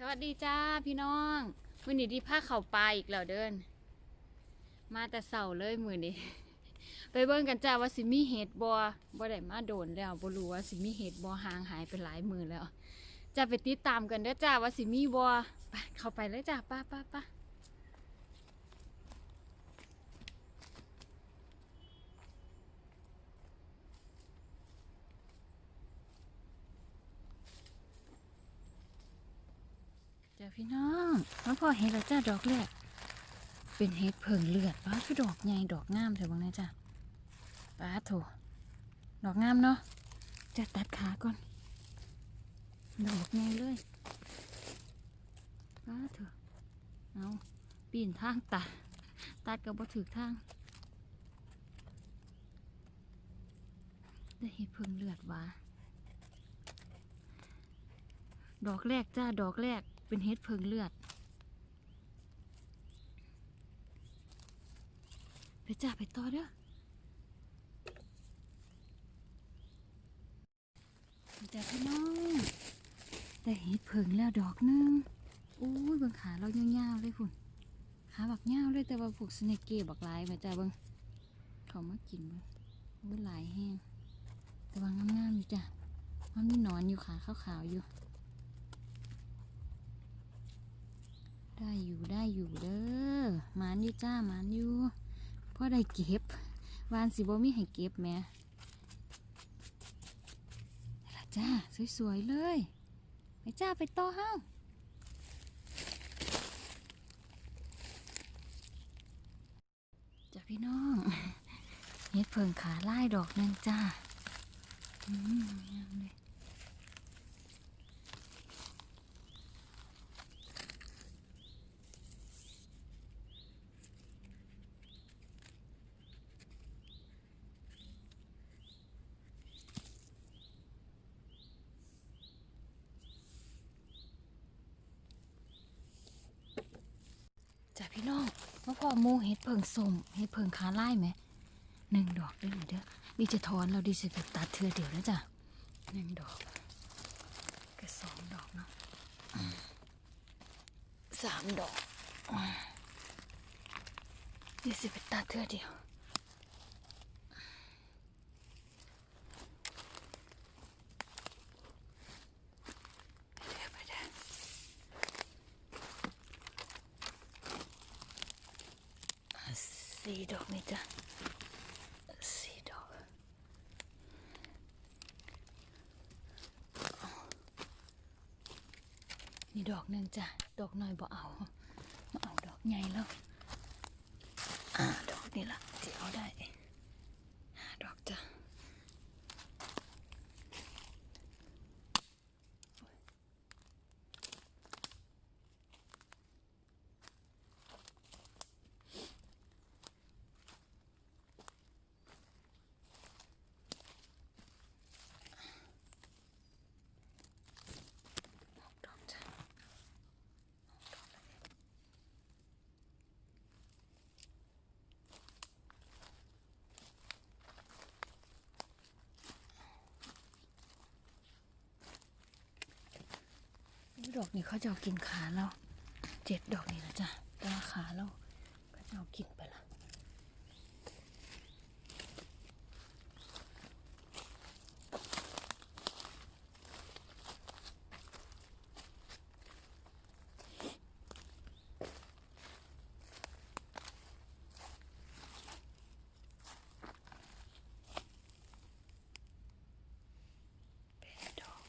สวัสดีจ้าพี่น้องมือนี้ที่ผ้าเข่าปลาอีกแล้วเดิน มาแต่เสาเลยมือนี้ ไปเบิ่งกันจ้าว่าสิมีเห็ดบบ่ได้มาโดนแล้วบ่รู้ว่าสิมีเห็ดบอห่างหายไปหลายมือแล้วจะไปติดตามกันเด้อจ้าว่าสิมีบไปเข้าไปเลยจ้าป้าป้าป้า พี่น้องมาพอเห็ดแล้วจ้าดอกแรกเป็นเห็ดเผิงเลือดป้าคือดอกใหญ่ดอกงามเถอะบ้างนะจ้าป้าโถดอกงามเนาะจะตัดขาก่อน ดอกไงเลยป้าเถอะเอาปีนทางตัดตัดกับบ่ถือทางได้เห็ดเพิ่งเลือดวาดอกแรกจ้าดอกแรก เป็นเห็ดเพิงเลือด ไปจ้าไปต่อเด้อไปจ้าพี่น้องได้เห็ดเผิงแล้วดอกนึงโอ้ยเบิ่งขาเรายาวๆเลยพุ่นขาบักยาวเลยแต่ว่าพวกสเนกเก้บักลายมาจ้าเบิ่งเขามากินเบิ่งโอ้หลายแห้งแต่ว่างามๆอยู่จ้ะมันมีหนอนอยู่ขาขาวๆอยู่ ได้อยู่ได้อยู่เด้อหมานอยู่จ้าหมานอยู่พอได้เก็บวานสิบ่มีให้เก็บแม่ละจ้าสวยๆเลยไปจ้าไปต่อห้าจ้าพี่น้องเฮ็ดเพิงขาไล่ดอกหนึงจ้าอืมเลยจ้าพี่ น้อพอมูเห็ดเพิงสมเห็ดเพิงขาไล่ไหมหนึ่งดอกได้อเด้อดีจะถอนเราดีจะตัดเธอเดียวนะจ้ะหนึ่งดอกก็สองดอกเนาะสามดอกดีสิไปตัดเธอเดียว เดี๋ยวไปเด้ออะ สี่ดอกนี่จ้ะสี่ดอกนี่ดอกหนึ่งจ้ะดอกน้อยบ่เอามาเอาดอกใหญ่แล้วอ่าดอกนี่ละที่เอาได้ห้าดอกจ้ะ ดอกจ้ะ ดอกนี้เขาจะเอากินขาเราเจ็ดดอกนี่นะจ๊ะแต่ว่าขาเราเขาจะเอากินไปละเป็นดอก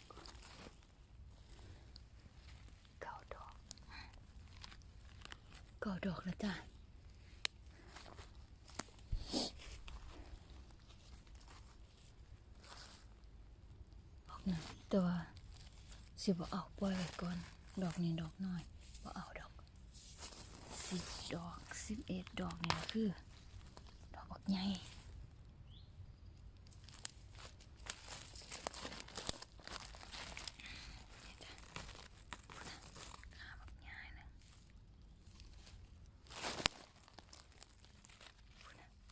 เก้าดอกเก้า ดอกแล้วจ้ะดอกหนึ่งตัวสิบเอาปล่อยไว้ก่อน ดอกนี้ดอกน้อยบ่เอาดอกสิบดอกสิบเอ็ดดอกนี่ยคือ ดอกอักใหญ่นี่จ้ะขาบักใหญ่นะพูดนะ นิด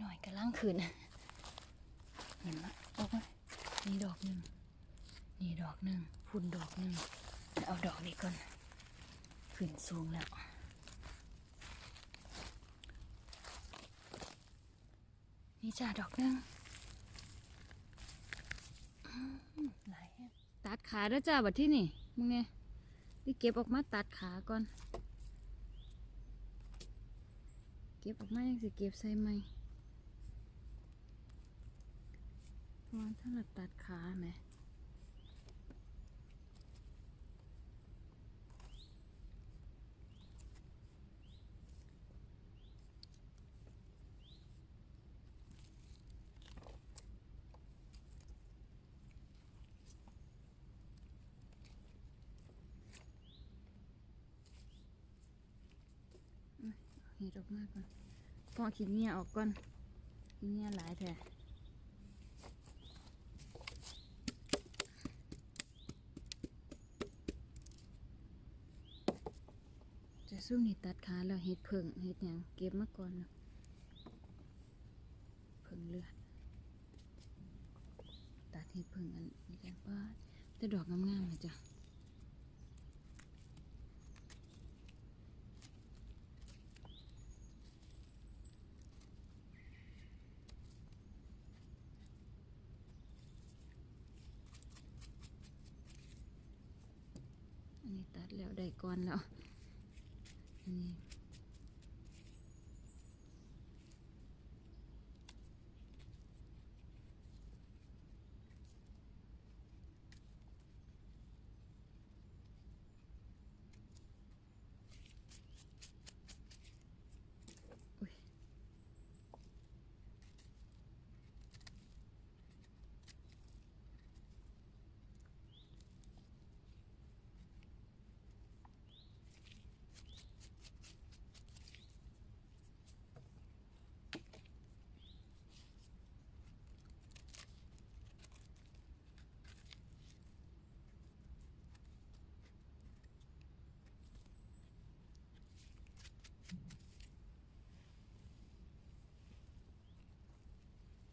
หน่อยกำลังขึ้นเห็นไหมโอ้ยนี่ดอกหนึ่งนี่ดอกหนึ่งพุ่นดอกหนึ่งเอาดอกนี้ก่อนขึ้นสูงแล้วนี่จ้าดอกหนึ่งหลายตัดขาแล้วจ้าบัดที่นี่มึงไงนี่เก็บออกมาตัดขาก่อน เก็บออกมายังสิเก็บใส่ไหม เพราะว่าถ้าเราตัดขาไหมเห็ดออกมากก่อนพอขี้เงี้ยออกก่อนขี้เงี้ยหลายแท้ จะสู้นี่ตัดขาแล้วเห็ดเพิ่งเห็ดหยังเก็บมาก่อนนะเพิ่งเลือดตัดเห็ดเพิ่งอันนี้กันป้าแต่ดอกงามๆนะจ๊ะอันนี้ตัดแล้วได้ก่อนแล้ว อั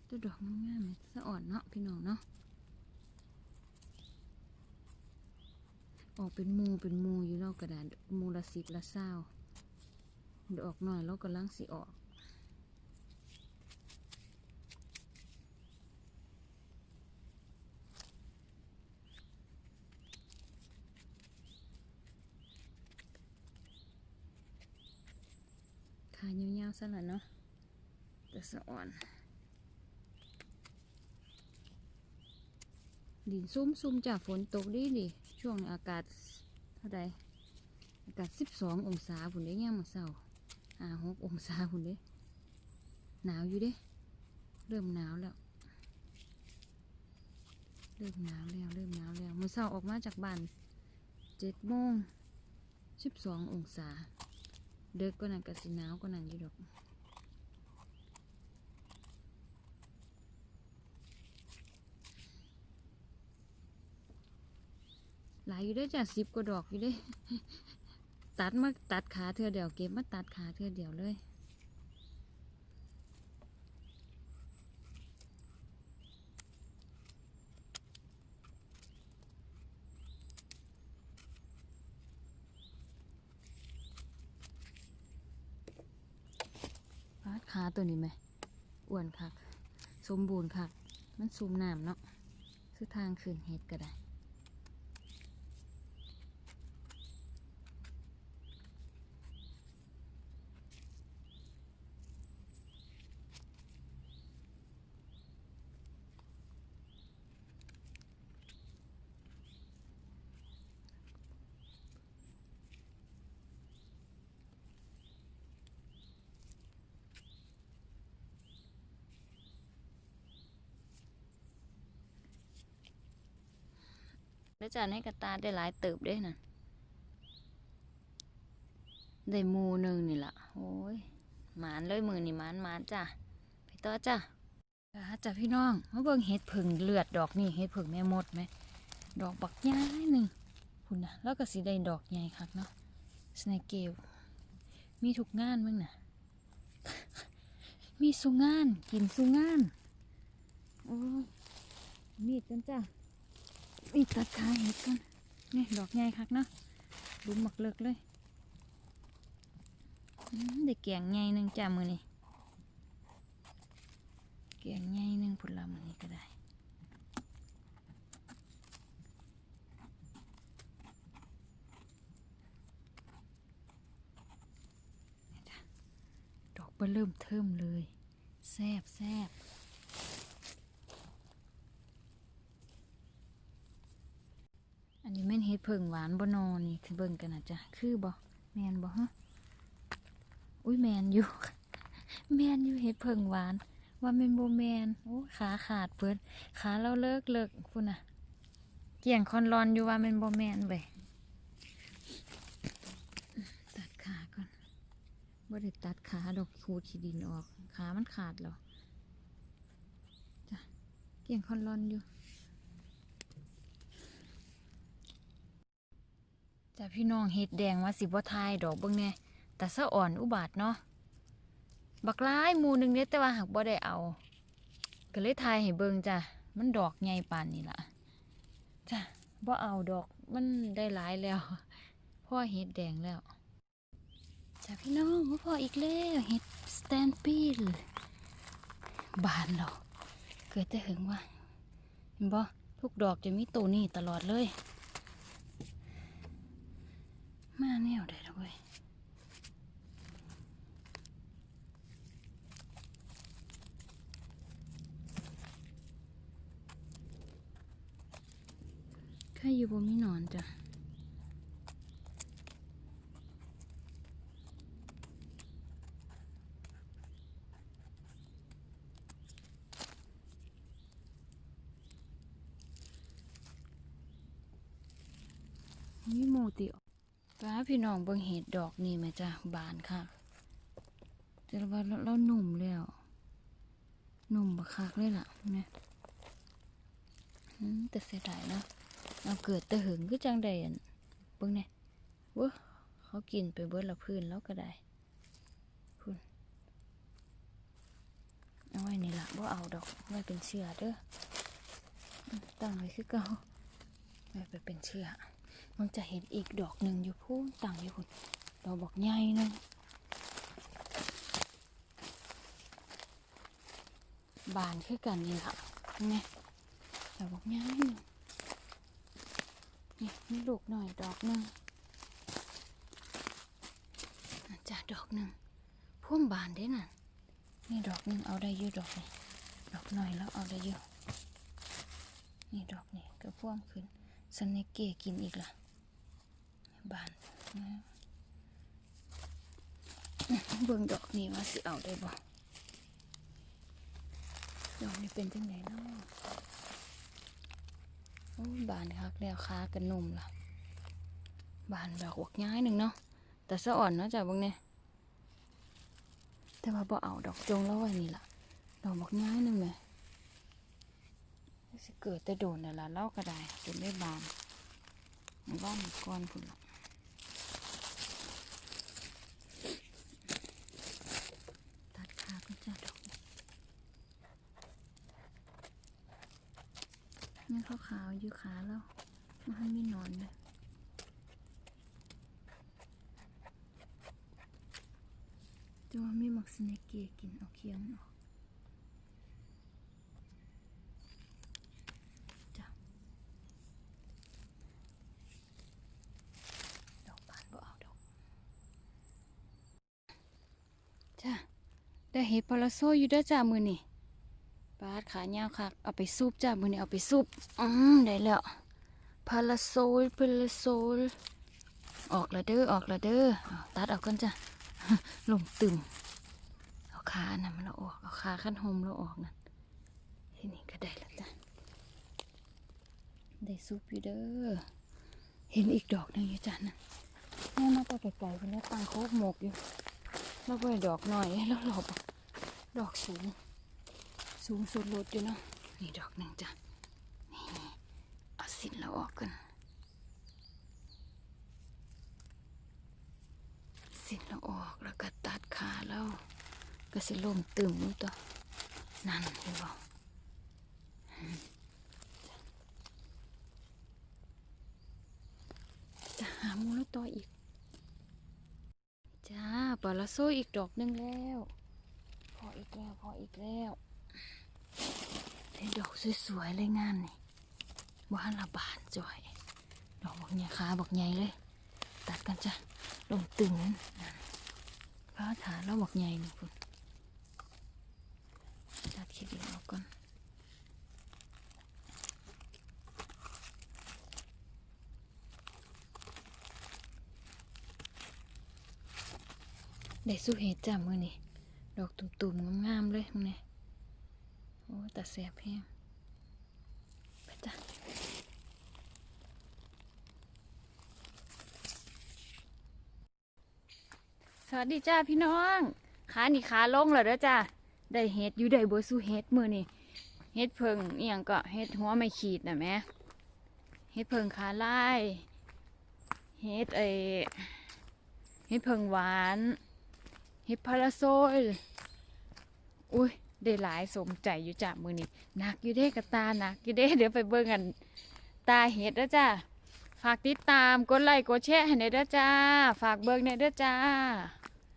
ตัวดอกงามๆไหมสะอ่อนเนาะพี่น้องเนาะออกเป็นมูเป็นมูอยู่แล้วกระดาษมูละสิบละเศร้าดอกหน่อยแล้วก็ลังสิออกขายาวๆซะละเนาะแต่สะอ่อน ดินซุ่มซุ่มจากฝนตกดีดิช่วงอากาศเท่าใดอากาศสิบสององศาผุนได้ย่างมาเศร้าห้าหกองศาผุนเด้หนาวอยู่เด้เริ่มหนาวแล้ว เริ่มหนาวแล้วเริ่มหนาวแล้วมื่อเช้าออกมาจากบ้านเจ็ดโมงสิบสององศาเด็กก็นั่นก็สิหนาวก็นั่นอยู่ดอก หลายอยู่เด้จ้ะสิบกว่าดอกอยู่เด้ ตัดมาตัดขาเธอเดียวเก็บมาตัดขาเธอเดียวเลยปาดขาตัวนี้ไหมอ้วนคัก สมบูรณ์คัก มันซุ่มน้ำเนาะคือทางขึ้นเฮ็ดก็ได้ แล้วจานให้กระตาได้หลายเติบด้วยน่ะได้มูหนึ่งนี่ละโอ้ยหมานเลยมือนี่หมานหมานจ้ะไปต่อจ้ะจ้าจ้ะพี่น้องมาเบิ่งเห็ดผึ่งเลือดดอกนี่เห็ดผึ่งแม่มดไหมดอกบักย้ายหนึ่งคุณนะแล้วก็สีได้ดอกใหญ่คักเนาะสไนเกลมีทุกงานมึงน่ะมีสุงานกินสุงานโอ้มีดกันจ้ะ มีดตัดขาเห็ดกันนี่ดอกใหญ่คักเนาะดูหมักเลิกเลยอืมได้แกงใหญ่หนึ่งจ้ะมือนี่แกงใหญ่หนึ่งผลละมือนี่ก็ได้ดอกเบอเริ่มเทิมเลยแซบแซบอันนี้แม่น เพิ่งหวานบนอนี่คือเบิ่งกันนะจ๊ะคือบ่แมนบ่ฮะอุ้ยแมนอยู่ แมนอยู่เฮ็ดเพิ่งหวาน ว่าแมนโบแมนโอ้ขาขาดเพิ่นขาเราเลิกเลิกพุ่นน่ะ เกี่ยงคอนรอนอยู่ว่าแมนโบแมนเว้ยตัดขาก่อนบ่ได้ตัดขาดอกขูดขี้ดินออก ขามันขาดแล้วจ้ะเกี่ยงคอนรอนอยู่ จ้ะพี่น้องเห็ดแดงว่าสิบ่ทายดอกเบิ่งแน่แต่สะอ่อนอุบาทเนาะบักหลายมูหนึงเด้แต่ว่าหักบ่ได้เอา ก็เลยทายให้เบิ่งจ้ะมันดอกใหญ่ปานนี้ล่ะจ้ะบ่เอาดอกมันได้หลายแล้วพ่อเห็ดแดงแล้วจ้าพี่น้องมาพออีกแล้วเห็ดสแตนปีลบานหรอเกิดจะหึงว่าเห็นบ่ทุกดอกจะมีตัวนี้ตลอดเลย มาแนวได้แล้วเว้ยใครอยู่บ่มีนอนจ้ะนี่โมติ พี่น้องเบิ่งเห็ดดอกนี่ไหมจ้ะบานค่ะแต่ว่าเราหนุ่มแล้วหนุ่มบักคักเลยล่ะเนี่ยแต่เสียดายเนาะเอาเกิดแต่หึงก็จังได้อันเบิ่งเนี่ยเว้อเขากินไปเบิดละพื้นแล้วก็ได้พุ่นเอาไว้นี่ล่ะว่าเอาดอกไว้เป็นเชือเด้อตั้งไว้คือเก่าไว้ไปเป็นเชือ มันจะเห็นอีกดอกหนึ่งอยู่พูนต่างอยู่คุณดอกบอกใหญ่หนึงบานคือกันนี่ละนี่ดอกบอกใหญ่หนึ่งนี่มีลูกหน่อยดอกหนึ่งอาจะดอกหนึ่งพุ่มบานเด้น่ะนี่ดอกหนึ่งเอาได้เยอะดอกนี่ดอกหน่อยแล้วเอาได้เยอะนี่ดอกนี่ก็พ่วงขึ้นสเนกเกกินอีกล่ะ บานนะเบิ่งดอกนี้ว่าสิเอาได้บ่ดอกนี้เป็นจังไดเนาะโอ้บานคักแล้วค้ากันนุ่มล่ะบานดอกอวกย้ายหนึ่งเนาะแต่สะอ่อนเนาะจ้ะบิ่งเนี่ยแต่ว่าบ่เอาดอกจงแล้วไว้นี่ล่ะ ดอกบอกย้ายหนึ่งเลยสิเกิดแต่โดนน่ะล่ะเล่าก็ได้จนได้บานบ้านก้อนพุ่นละตัดขาก็จะดอก นี่ขาวขาวๆอยู่ขาแล้วมันให้มีนอนเลยต่ว่ามีหมักสเนกเกกินเอาเคียงออกจ้ะดอกบานบ่เอาดอกจ้าได้เห็ดพาราโซอยู่ด้อจ้ามือนี่ ดขายาคักเอาไปซุปจ้ามือนี่เอาไปซุปอืมได้แล้วพาราโซลพาราโซลออกและเด้อออกและเด้อตัดเอากันจ้ะลงตึมเอาขาน่ะมันเราออกเอาขาขั้นหมเราออกนั่นทีนี้ก็ได้แล้วจ้ะได้ซุปอยู่เด้อเห็นอีกดอกหนึงอยู่จ้ะนั่นแม่มาต่ไกลๆเป็นแล้วตังโคกหมกอยู่แล้วก็ดอกหน่อยแล้วหลบดอกสูง สูงสุดรถอยู่เนาะนี่ดอกหนึ่งจ้ะนี่เอาสินเราออกกันสินเราออกแล้วก็ตัดขาแล้วก็สิลมตึมตัวนั่นเห็นบ่จะหามูลต่ออีก จ้าปลาละโซ่อีกดอกหนึ่งแล้ว พออีกแล้ว พออีกแล้ว ได้ดอกสวยๆเลยงานนี่บ้านละบานจ่อย ดอกบักใหญ่ขาบักใหญ่เลย ตัดกันจ้ะลงตึงนั่นพระฐานแล้วบักใหญ่นี่คุณตัดขี้ดินออกก่อนได้สู้เห็ดจ้ะมือนี่ดอกตุ่มๆงามๆเลยมึงเนี่ย โอ้แต่แสบแห้งไปจ้ะสวัสดีจ้าพี่น้องขานี่ขาลงแล้วเด้อจ้าได้เฮ็ดอยู่ได้บ่สู้เฮ็ดมือนี่เฮ็ดเพิงเอียงก็เฮ็ดหัวไม่ขีดนะแม่เฮ็ดเพิงขาไลายเฮ็ดไอเฮ็ดเพิงหวานเฮ็ดพาราโซลอุ้ย ได้หลายสมใจอยู่จ้ามื้อนี้หนักอยู่เด้กระตาหนักอยู่เด้เดี๋ยวไปเบิ่งกัน ตาเฮ็ดเด้อจ้าฝากติดตามกดไลค์กดแชร์ให้ในอยเด้อจ้า ฝากเบิ่งในอยเด้อจ้า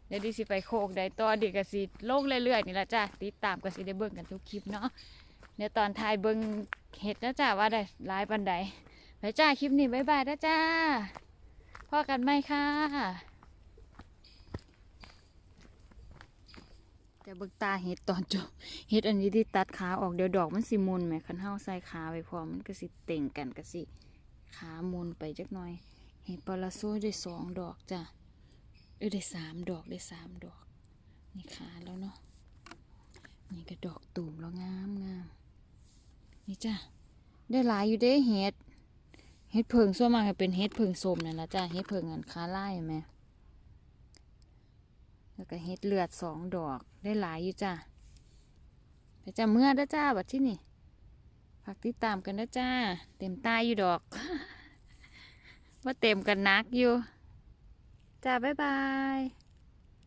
เดี๋ยวดิสิไปโคกได้ต่อเดียวกสิลงเรื่อยๆนี่ละจ้าติดตามกสิได้เบิ่งกันทุกคลิปเนาะเดี๋ยวตอนท้ายเบิ่งเห็ดนะจ้าว่าได้หลายปันใดไปจ้าคลิปนี้บ๊ายบายนะจ้าพอกันไหมค่ะ แต่เบิ่งตาเห็ดตอนจบเห็ดอันนี้ที่ตัดขาออกเดี๋ยวดอกมันสิมุนแหมคันเฮาใส่ขาไว้พอมันก็สิเต่งกันก็สิขามุนไปจักหน่อย เห็ดปลาโซ่ได้สองดอกจ้ะเออได้สามดอกได้สามดอก นี่ขาแล้วเนาะนี่ก็ดอกตูมแล้วงามงามนี่จ้ะได้หลายอยู่เด้เห็ดเห็ดเพิงส่วนมากจะเป็นเห็ดเพิงสมนั่นละจ้ะเห็ดเพิงอันขาไล่ไหม แล้วก็เห็ดเลือดสองดอกได้หลายอยู่จ้ะไปจ้ะเมื่อด้จ้าบัดที่นี่ฝากติดตามกันนะจ้า เต็มตายอยู่ดอก ว่าเต็มกันนักอยู่ จ้า บ๊ายบาย